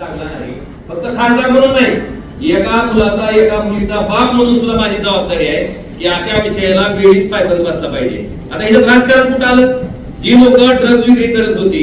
लागला नाही. फक्त खासदार म्हणून नाही एका मुलाचा एका मुलीचा बाप म्हणून सुद्धा माझी जबाबदारी आहे की अशा विषयाला वेळीच पायबंद बसला पाहिजे. आता ह्याच्यात राजकारण कुठं आलं? जी लोक ड्रग्ज विक्री करत होती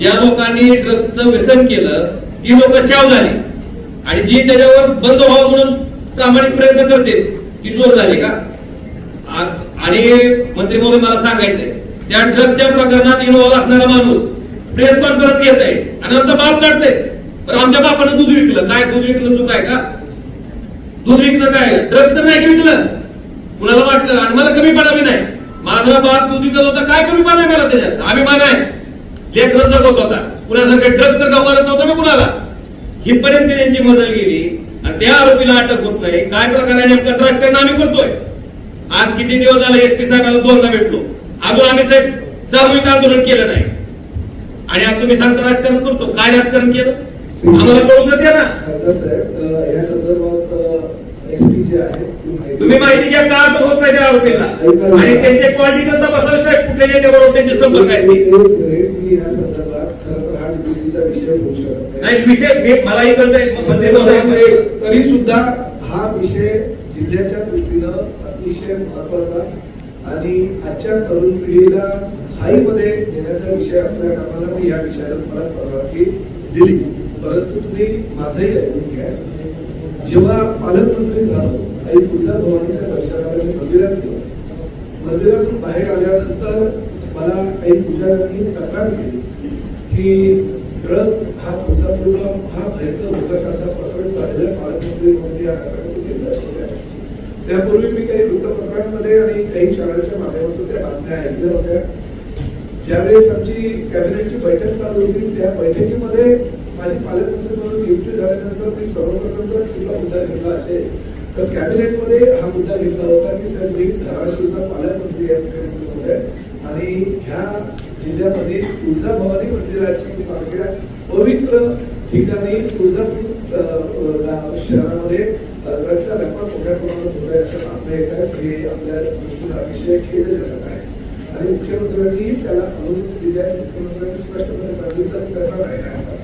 ज्या लोकांनी ड्रग्जचं व्यसन केलं ती लोक शाव झाली. आणि जी त्याच्यावर बंद व्हावं म्हणून प्रामाणिक प्रयत्न करते ती चोर झाली का? आणि मंत्री महोदय मला सांगायचंय त्या ड्रगच्या प्रकरणात इन्व्हॉल्व्ह असणारा माणूस प्रेस कॉन्फरन्स घेत आहे आणि आमचा बाप काढतोय. पण आमच्या बापानं दूध विकलं. काय दूध विकलं चूक आहे का? दूध विकलं काय? ड्रग्स तर नाही विकलं. कुणाला वाटलं? आणि मला कमी पडावी नाही. माझा बाप दूध विकत होता. काय कमी पाणी मला त्याच्यात? आम्ही मान आहे. लेकर जगत होता कुणासारखे ड्रग्स तर गमावत नव्हतं ना कुणाला? हिपर्यंत त्यांची मदत गेली. आणि त्या आरोपीला अटक होत नाही. काय प्रकारे नेमका? त्यांना आम्ही करतोय. आज किती दिवस झाले एसपी साहेबांना दोनदा भेटलो. अजून आम्ही साहेब सामूहिक आंदोलन केलं नाही. आणि आज तुम्ही सांगता राजकारण करतो. काय राजकारण केलं? आम्हाला कळून द्या ना. या संदर्भात एसपी जे आहे तुम्ही माहिती घ्या. का होत नाही त्या आरोपीला आणि त्यांचे क्वालिटी तपासावे साहेब कुठल्या नेत्याबरोबर त्यांचे संपर्क आहेत? मी या संदर्भात हा विषय शकत नाही. विषय मलाही महोदय तरी सुद्धा हा विषय जिल्ह्याच्या दृष्टीनं अतिशय महत्त्वाचा आणि आजच्या तरुण पिढीला घाईमध्ये नेण्याचा विषय असल्या कारणानं मी या विषयाला तुम्हाला परवानगी दिली. परंतु तुम्ही माझंही ऐकून घ्या. जेव्हा पालकमंत्री झालो आई तुळजा भवानीच्या दर्शनाला मी मंदिरात गेलो. मंदिरातून बाहेर आल्यानंतर मला काही पुजाऱ्यांनी तक्रार केली की ड्रग हा तुळजापूरला हा प्रयत्न विकासाचा पसरत झालेला पालकमंत्री म्हणून या त्यापूर्वी मी काही वृत्तपत्रांमध्ये आणि काही शाळांच्या माध्यमातून त्या बातम्या ऐकल्या होत्या. ज्यावेळेस आमची कॅबिनेटची बैठक चालू होती त्या बैठकीमध्ये माझी पालकमंत्री म्हणून नियुक्ती झाल्यानंतर मी सर्वप्रथम जर कुठला मुद्दा घेतला असेल. तर कॅबिनेटमध्ये हा मुद्दा घेतला होता. की साहेब मी धाराशिवचा पालकमंत्री आहे मुख्यमंत्री महोदय. आणि ह्या जिल्ह्यामध्ये तुळजाभवानी मंदिराची मागण्या पवित्र ठिकाणी तुळजापूर शहरामध्ये रक्षा ड्रग्सचा मोठ्या प्रमाणात होत आहे असं मागणं येत आहे. हे आपल्या दृष्टीला अतिशय खेदजनक आहे. आणि मुख्यमंत्र्यांनी त्याला अनुमती दिली आहे. मुख्यमंत्र्यांनी स्पष्टपणे सांगितलं की त्याचा नाही आहे.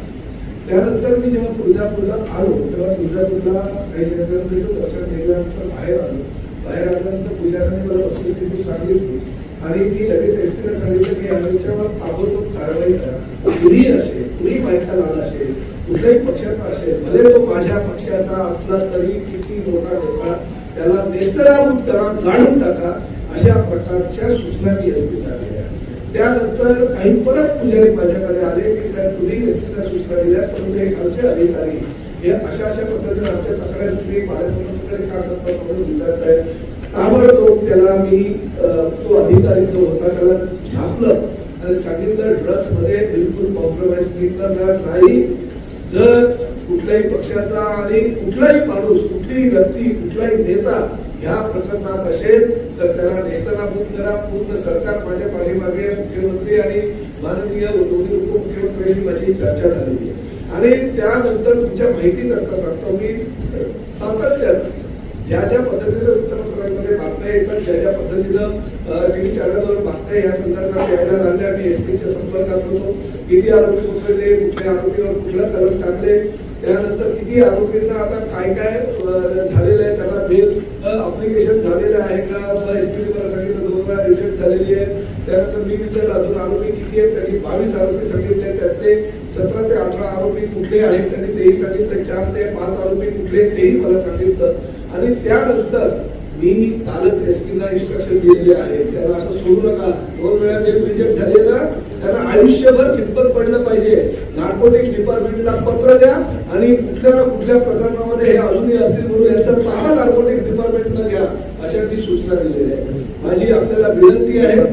त्यानंतर मी जेव्हा तुळजापूरला आलो तेव्हा तुळजापूरला काही दर्शन घेतल्यानंतर बाहेर आलो. बाहेर आल्यानंतर पुजाऱ्यांनी मला वस्तुस्थिती सांगितली आणि मी लगेच एसपीला सांगितलं की आमच्यावर ताबडतोब कारवाई करा. कुणी असेल कुणी माहिती आला असेल कुठल्याही पक्षाचा असेल भले तो माझ्या पक्षाचा असला तरी किती मोठा होता त्याला नेस्तराभूत करा गाडून टाका अशा प्रकारच्या सूचना मी एसपीला दिल्या. त्यानंतर काही परत पुजारी माझ्याकडे आले की साहेब तुम्ही एसटीला सूचना दिल्या पण काही खालचे अधिकारी हे अशा अशा पद्धतीने आमच्या तक्रारी तुम्ही पालकमंत्र्यांकडे का करता म्हणून विचारत आहे ताबडतोब त्याला मी तो अधिकारी जो होता त्याला छापलं आणि सांगितलं ड्रग्समध्ये बिलकुल कॉम्प्रोमाइज करणार नाही. जर कुठल्याही पक्षाचा आणि कुठलाही माणूस कुठलीही व्यक्ती कुठलाही नेता या प्रकरणात असेल तर त्याला नेस्तनाभूत करा पूर्ण सरकार माझ्या पाठीमागे मुख्यमंत्री आणि माननीय दोन्ही उपमुख्यमंत्र्यांशी माझी चर्चा झालेली आहे. आणि त्यानंतर तुमच्या माहिती करता सांगतो मी सातत्यात ज्या ज्या पद्धतीनं वृत्तपत्रांमध्ये बातम्या येतात ज्या ज्या पद्धतीनं टीव्ही चॅनलवर बातम्या या संदर्भात यायला लागल्या मी एसपीच्या संपर्कात होतो. किती आरोपी कुठले कुठल्या आरोपीवर कुठला कलम टाकले त्यानंतर किती आरोपींना आता काय काय झालेलं आहे त्याला बेल अप्लिकेशन झालेलं आहे का? एसपी मला सांगितलं दोन वेळा रिजेक्ट झालेली आहे. त्यानंतर मी विचारलं अजून आरोपी किती आहेत? त्यांनी बावीस आरोपी सांगितले. त्यातले सतरा ते अठरा आरोपी कुठले आहेत? त्यांनी तेही सांगितलं. चार ते पाच आरोपी कुठले तेही मला सांगितलं. आणि त्यानंतर मी कालच एसपीला इन्स्ट्रक्शन दिलेले आहे. त्याला असं सोडू नका. दोन वेळा ते रिजेक्ट झाले त्यांना आयुष्यभर कितपत पडलं पाहिजे? नार्कोटिक्स डिपार्टमेंटला पत्र द्या. आणि कुठल्या ना कुठल्या प्रकरणामध्ये हे अजूनही असतील म्हणून यांचा ताबा नार्कोटिक्स डिपार्टमेंटला घ्या अशा मी सूचना दिलेल्या आहे माझी आपल्याला विनंती आहे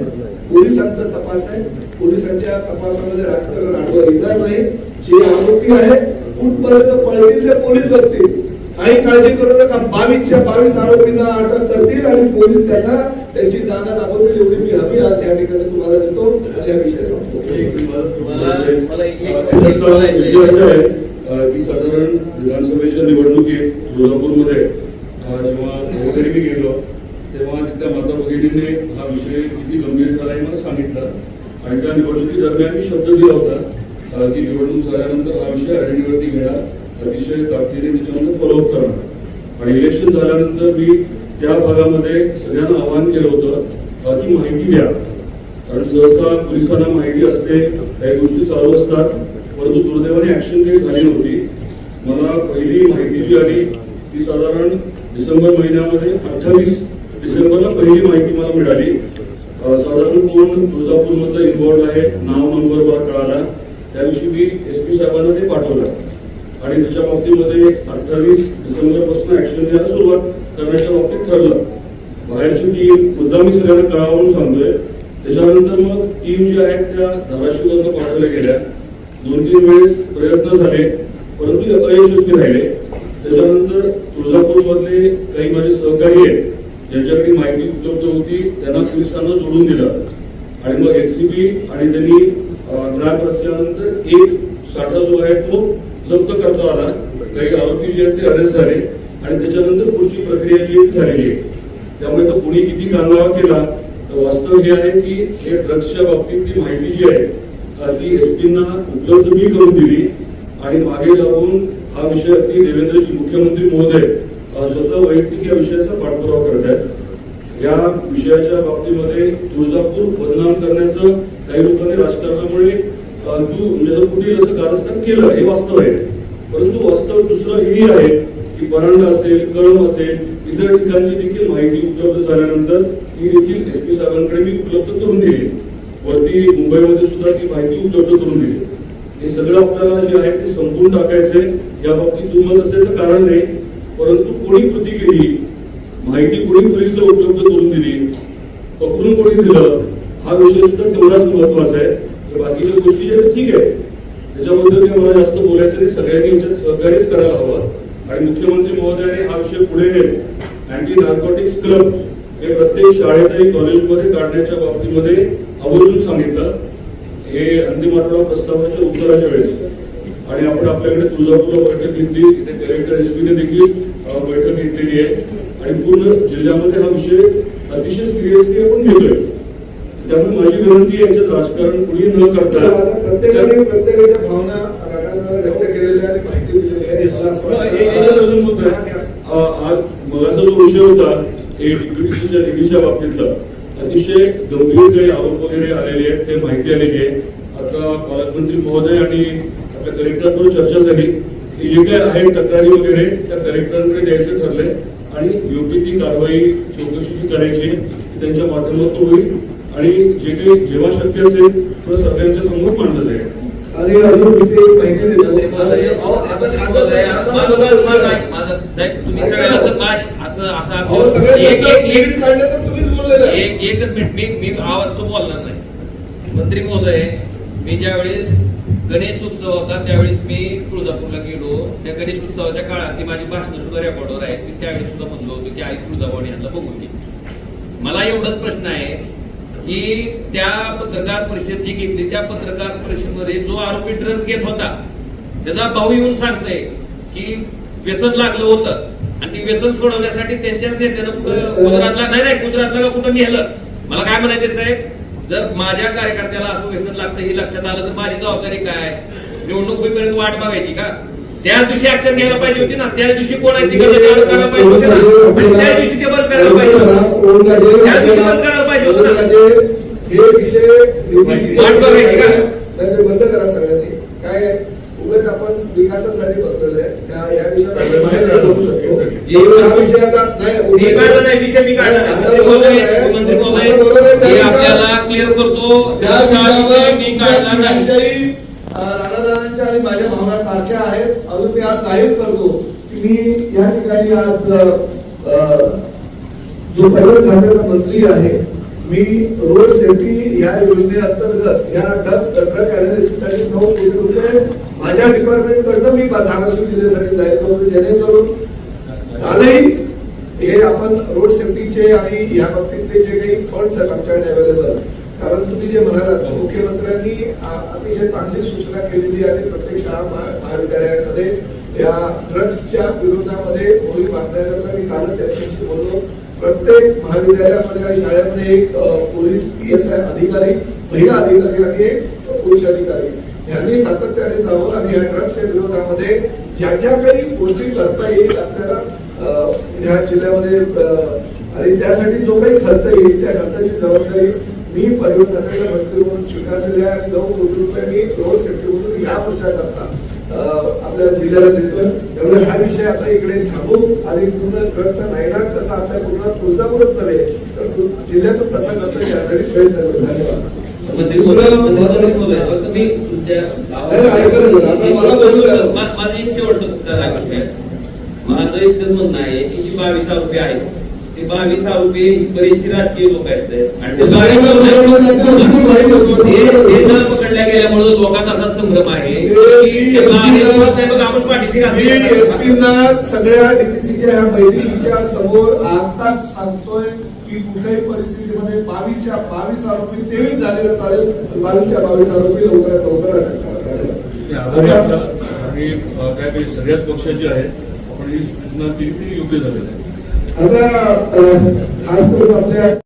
पोलिसांचा तपास आहे. पोलिसांच्या तपासामध्ये राजकारण आढळून येणार नाही. जे आरोपी आहे कुठपर्यंत पळतील ते पोलीस बघतील. काही काळजी करू नका. बावीसच्या बावीस आरोपींना अटक करतील आणि पोलीस त्यांना त्यांची जागा दाखवतील एवढी मी हमी आज या ठिकाणी तुम्हाला देतो आणि हा विषय संपतो त्याच्यात विषय असा आहे. की साधारण विधानसभेच्या निवडणुकीत तुळजापूरमध्ये अ, जेव्हा वगैरे मी गेलो तेव्हा तिथल्या माता भगिनीने हा विषय किती गंभीर झाला हे मला सांगितलं. आणि त्या निवडणुकी दरम्यान मी शब्द दिला होता की निवडणूक झाल्यानंतर हा विषय आयडेंटिटी घेणार अतिशय ताकदीने त्याच्यामध्ये फॉलोअप करणार आणि इलेक्शन झाल्यानंतर मी त्या भागामध्ये सगळ्यांना आवाहन केलं होतं की माहिती द्या. कारण सहसा पोलिसांना माहिती असते काही गोष्टी चालू असतात. परंतु दुर्दैवाने ऍक्शन काही झाली नव्हती. मला पहिली माहिती जी आली ती साधारण डिसेंबर महिन्यामध्ये अठ्ठावीस डिसेंबरला पहिली माहिती मला मिळाली. साधारण कोण तुळजापूर मधलं इन्व्हॉल्ड आहे नाव नंबर मला कळाला. त्या दिवशी मी एस पी साहेबांना ते पाठवलं. आणि त्याच्या बाबतीमध्ये अठ्ठावीस डिसेंबरपासून ऍक्शन घ्यायला सुरुवात करण्याच्या बाबतीत ठरलं. बाहेरची टीम मुद्दा मी सगळ्यांना कळावून सांगतोय. त्याच्यानंतर मग टीम जी आहेत त्या धाराशिववरनं पाठवल्या गेल्या. दोन तीन वेळेस प्रयत्न झाले परंतु अयशस्वी राहिले. त्याच्यानंतर तुळजापूरमधले काही माझे सहकारी आहेत ज्यांच्याकडे माहिती उपलब्ध होती त्यांना पोलिसांना जोडून दिलं. आणि मग एनसीबी आणि त्यांनी ट्रॅप रचल्यानंतर एक साठा जो आहे तो जप्त करता आला. काही आरोपी जे आहेत ते अरेस्ट झाले आणि त्याच्यानंतर पुढची प्रक्रिया जी झालेली आहे. त्यामुळे तो कोणी किती कांगावा केला तर वास्तव हे आहे की हे ड्रग्सच्या बाबतीतली माहिती जी आहे ती एसपींना उपलब्ध मी करून दिली. आणि मागे लागून हा विषय अगदी देवेंद्रजी मुख्यमंत्री महोदय स्वतः वैयक्तिक या विषयाचा पाठपुरावा करत आहेत या विषयाच्या बाबतीमध्ये तुळजापूर बदनाम करण्याचं काही लोकांनी राजकारणामुळे तू म्हणजे कुठेही असं कारस्थान केलं हे वास्तव आहे. परंतु वास्तव दुसरं हेही आहे की परांडा असेल कळम असेल इतर ठिकाणची देखील माहिती उपलब्ध झाल्यानंतर ती देखील एस पी साहेबांकडे मी उपलब्ध करून दिली. वरती मुंबईमध्ये सुद्धा ती माहिती उपलब्ध करून दिली. हे सगळं आपल्याला जे आहे ते संपून टाकायचंय. या बाबतीत दुमत असल्याचं कारण नाही परंतु कोणी कृती केली माहिती कोणी पोलिसला उपलब्ध करून दिली पकडून कोणी दिलं हा विषय सुद्धा तेवढाच महत्त्वाचा आहे. तर बाकीच्या गोष्टी ज्या ठीक आहे. त्याच्याबद्दल मला जास्त बोलायचं नाही. सगळ्यांनी याच्यात सहकार्यच करायला हवं. आणि मुख्यमंत्री महोदयाने हा विषय पुढे नेत अँटी नार्कोटिक्स क्लब हे प्रत्येक शाळेत आणि कॉलेजमध्ये काढण्याच्या बाबतीमध्ये आवर्जून सांगितलं. हे अंतिम आठवडा प्रस्तावाच्या उत्तराच्या वेळेस. आणि आपण आपल्याकडे तुळजापूरला बैठक घेतली कलेक्टर एसपीने देखील बैठक घेतलेली आहे. आणि पूर्ण जिल्ह्यामध्ये हा विषय अतिशय सिरियसली आपण घेतोय. त्यामुळे माझी विनंती आहे याच्यात राजकारण कुणी न तर आता प्रत्येकाने करता प्रत्येकाच्या भावना व्यक्त केलेल्या आणि माहिती दिलेली हो, मुद्दा आज मगाचा जो विषय होता हे निधीच्या बाबतीतला. अतिशय गंभीर काही आरोप वगैरे आलेले आहेत ते माहिती आलेली आहे आता पालकमंत्री महोदय आणि आपल्या कलेक्टरकडून चर्चा झाली की जे काय आहे तक्रारी वगैरे त्या कलेक्टरांकडे द्यायचं ठरलंय आणि योग्य ती कारवाई चौकशी करायची ती त्यांच्या माध्यमातून होईल आणि जे काही जेव्हा शक्य असेल तेव्हा सगळ्यांच्या समोर मांडलं जाईल आणि अजून दुसरी एक माहिती देतो मंत्री महोदय, मंत्री महोदय, माझं- माझं- माझं ऐक, माझं- साहेब, तुम्ही सगळ्याला असं माझ- असं एक एकच मिनिट मी मी आवाज तो बोलणार नाही. मंत्री महोदय मी ज्यावेळेस गणेश उत्सव होता त्यावेळेस मी तुळजापूरला गेलो. त्या गणेश उत्सवाच्या काळातली माझी भाषण सुद्धा रेकॉर्डवर आहेत मी त्यावेळेस सुद्धा म्हणलो होतो की आई तुळजाभवानी यांना बघून घे मला एवढाच प्रश्न आहे की त्या पत्रकार परिषद जी घेतली त्या पत्रकार परिषदेमध्ये जो आरोपी ड्रग्ज घेत होता त्याचा भाऊ येऊन सांगतोय की व्यसन लागलं होतं. ती व्यसन सोडवण्यासाठी त्यांच्याच नेत्यानं गुजरातला नाही नाही गुजरातला का कुठं नेलं? मला काय म्हणायचं साहेब? जर माझ्या कार्यकर्त्याला असं व्यसन लागतं हे लक्षात आलं तर माझी जबाबदारी काय निवडणूक होईपर्यंत वाट बघायची का? त्या दिवशी ऍक्शन घ्यायला पाहिजे होती ना. त्या दिवशी कोण आहे करायला पाहिजे होते ना. आणि त्या दिवशी ते बंद करायला पाहिजे होतं. त्या दिवशी बंद करायला पाहिजे होतं ना. हे विषय वाट बघायची का? बंद करा सगळ्यांनी. काय आपण विकासासाठी बसलेलो आहे. या विषयावर बाहेर नाही बोलू शकतो. विषय आता नाही मी काढला नाही विषय मी काढला नाही. मंत्री महोदय मंत्री महोदय आपल्याला क्लिअर करतो. राणादादांच्या आणि माझ्या भावना सारख्या आहेत. अजून मी आज जाहीर करतो की मी या ठिकाणी आज जो पर्यटन खात्याचा मंत्री आहे मी रोड सेफ्टी या योजनेअंतर्गत या ड्रग ड्रग अनालिसिससाठी नऊ कोटी रुपये माझ्या डिपार्टमेंट कडनं मी धाराशिव जिल्ह्यासाठी जाहीर करतो जेणेकरून कालही हे आपण रोड सेफ्टीचे आणि या बाबतीतले जे काही फंड्स आहेत आमच्याकडे अवेलेबल कारण तुम्ही जे म्हणालात मुख्यमंत्र्यांनी अतिशय चांगली सूचना केलेली आणि प्रत्येक शाळा महा- या ड्रग्सच्या विरोधामध्ये मोहीम बांधण्याकरता मी कालच एसपीशी बोललो. प्रत्येक महाविद्यालयामध्ये आणि शाळेमध्ये एक पोलीस पी एस आय अधिकारी महिला अधिकारी आणि एक पुरुष अधिकारी. यांनी सातत्याने जाऊन आणि या ड्रग्सच्या विरोधामध्ये ज्या ज्या काही गोष्टी करता येईल आपल्याला या ह्या जिल्ह्यामध्ये आणि त्यासाठी जो काही खर्च येईल त्या खर्चाची जबाबदारी मी परिवहन खात्याच्या मंत्री म्हणून स्वीकारलेल्या नऊ कोटी रुपये मी रोड सेफ्टी म्हणून या वर्षाकरता आपल्या जिल्ह्याला देतोय. त्यामुळे हा विषय आता इकडे थांबू आणि पूर्ण ड्रग्सचा नायनाट आपल्या तुळजापूरच नव्हे तर जिल्ह्यातून करतो यासाठी प्रयत्न धन्यवाद. माझं एक भाई. माझं इतकंच म्हणणं आहे की जी बावीस रुपये आहेत ते बावीस रुपये बरीचशी राजकीय लोक आहेत. आणि पकडल्या गेल्यामुळे लोकांना असा संभ्रम आहे आपण पाठीशी सगळ्या डीपीसीच्या बैठकीच्या समोर आताच सांगतोय की कुठल्याही परिस्थितीमध्ये बावीसच्या बावीस आरोपी तेवीस झालेलं चालेल. बावीसच्या बावीस आरोपी लवकरात लवकर आणि काय काही सगळ्याच पक्षाची आहे आपण ही सूचना ती योग्य झालेली आहे आता खास करून आपल्या